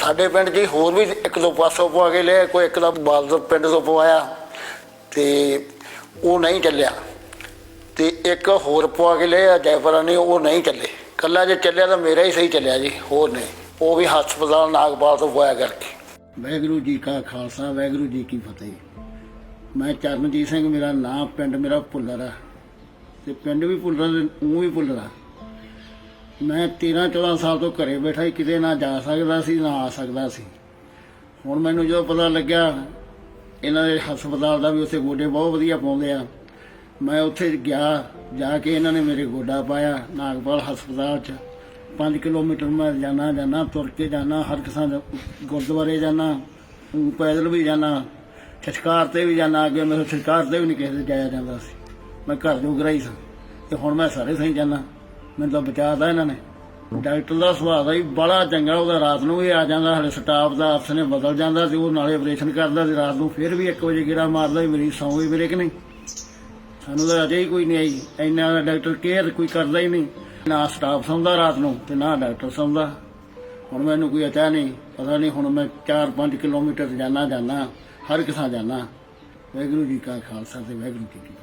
ਸਾਡੇ ਪਿੰਡ 'ਚ ਹੋਰ ਵੀ ਇੱਕ ਦੋ ਪਾਸੋਂ ਪਵਾ ਕੇ ਲਿਆ ਕੋਈ ਇੱਕ ਦਾ ਬਾਲਦ ਪਿੰਡ ਤੋਂ ਪਵਾਇਆ ਤੇ ਉਹ ਨਹੀਂ ਚੱਲਿਆ। ਤੇ ਇੱਕ ਹੋਰ ਪਵਾ ਕੇ ਲਿਆ ਜੈਪੁਰਾ ਨੇ, ਉਹ ਨਹੀਂ ਚੱਲੇ। ਕੱਲਾ ਜੇ ਚੱਲਿਆ ਤਾਂ ਮੇਰਾ ਹੀ ਸਹੀ ਚੱਲਿਆ ਜੀ, ਹੋਰ ਨਹੀਂ। ਉਹ ਵੀ ਹਸਪਤਾਲ ਨਾਗਪਾਲ ਤੋਂ ਪਵਾਇਆ ਕਰਕੇ। ਵਾਹਿਗੁਰੂ ਜੀ ਕਾ ਖਾਲਸਾ, ਵਾਹਿਗੁਰੂ ਜੀ ਕੀ ਫਤਿਹ। ਮੈਂ ਚਰਨਜੀਤ ਸਿੰਘ, ਮੇਰਾ ਨਾਮ ਪਿੰਡ ਮੇਰਾ ਭੁੱਲਰ ਆ। ਤੇ ਪਿੰਡ ਵੀ ਭੁੱਲਰ ਉਹ ਵੀ ਭੁੱਲਰ ਆ। ਮੈਂ 13 14 ਸਾਲ ਤੋਂ ਘਰੇ ਬੈਠਾ ਹੀ ਕਿਤੇ ਨਾ ਜਾ ਸਕਦਾ ਸੀ, ਨਾ ਆ ਸਕਦਾ ਸੀ। ਹੁਣ ਮੈਨੂੰ ਜਦੋਂ ਪਤਾ ਲੱਗਿਆ, ਇਹਨਾਂ ਦੇ ਹਸਪਤਾਲ ਦਾ ਵੀ ਉੱਥੇ ਗੋਡੇ ਬਹੁਤ ਵਧੀਆ ਪਾਉਂਦੇ ਆ। ਮੈਂ ਉੱਥੇ ਗਿਆ, ਜਾ ਕੇ ਇਹਨਾਂ ਨੇ ਮੇਰੇ ਗੋਡਾ ਪਾਇਆ, ਨਾਗਪਾਲ ਹਸਪਤਾਲ 'ਚ। 5 ਕਿਲੋਮੀਟਰ ਮੈਂ ਜਾਣਾ ਜਾਣਾ, ਤੁਰ ਕੇ ਜਾਣਾ, ਹਰ ਕਿਸਾਨ ਗੁਰਦੁਆਰੇ ਜਾਣਾ ਪੈਦਲ ਵੀ ਜਾਣਾ ਛਛਕਾਰ ਤੇ ਵੀ ਜਾਣਾ, ਅੱਗੇ ਮੇਰੇ ਛਛਕਾਰ ਤੇ ਵੀ ਨਹੀਂ ਕਿਸੇ ਦੇ ਜਾਇਆ ਜਾਂਦਾ ਸੀ। ਮੈਂ ਘਰ ਜੋਗਰਾ ਹੀ ਸਾਂ, ਤੇ ਹੁਣ ਮੈਂ ਸਾਰੇ ਸਹੀ ਜਾਣਾ। ਮੈਨੂੰ ਤਾਂ ਬਚਾਤਾ ਇਹਨਾਂ ਨੇ। ਡਾਕਟਰ ਦਾ ਸੁਭਾਅ ਦਾ ਹੀ ਬੜਾ ਚੰਗਾ, ਉਹਦਾ ਰਾਤ ਨੂੰ ਵੀ ਆ ਜਾਂਦਾ, ਹਲੇ ਸਟਾਫ ਦਾ ਅਫਸਰ ਨੇ ਬਦਲ ਜਾਂਦਾ ਤੇ ਉਹ ਨਾਲੇ ਆਪਰੇਸ਼ਨ ਕਰਦਾ ਤੇ ਰਾਤ ਨੂੰ ਫਿਰ ਵੀ 1 ਵਜੇ ਗੇੜਾ ਮਾਰਦਾ ਵੀ ਮਰੀਜ਼ ਸੌਂ ਗਏ ਮੇਰੇ ਕਿ ਨਹੀਂ। ਸਾਨੂੰ ਤਾਂ ਅਜੇ ਹੀ ਕੋਈ ਨਹੀਂ ਆਈ। ਇੰਨਾ ਦਾ ਡਾਕਟਰ ਕੇਅਰ ਕੋਈ ਕਰਦਾ ਹੀ ਨਹੀਂ। ਨਾ ਸਟਾਫ ਸੌਂਦਾ ਰਾਤ ਨੂੰ ਤੇ ਨਾ ਡਾਕਟਰ ਸੌਂਦਾ। ਹੁਣ ਮੈਨੂੰ ਕੋਈ ਅਚਾ ਨਹੀਂ, ਪਤਾ ਨਹੀਂ ਹੁਣ ਮੈਂ 4-5 ਕਿਲੋਮੀਟਰ ਜਾਣਾ ਜਾਣਾ, ਹਰ ਕਿਸਾਂ ਜਾਣਾ। ਵਾਹਿਗੁਰੂ ਜੀ ਕਾ ਖਾਲਸਾ ਤੇ ਵਾਹਿਗੁਰੂ ਜੀ ਕੀ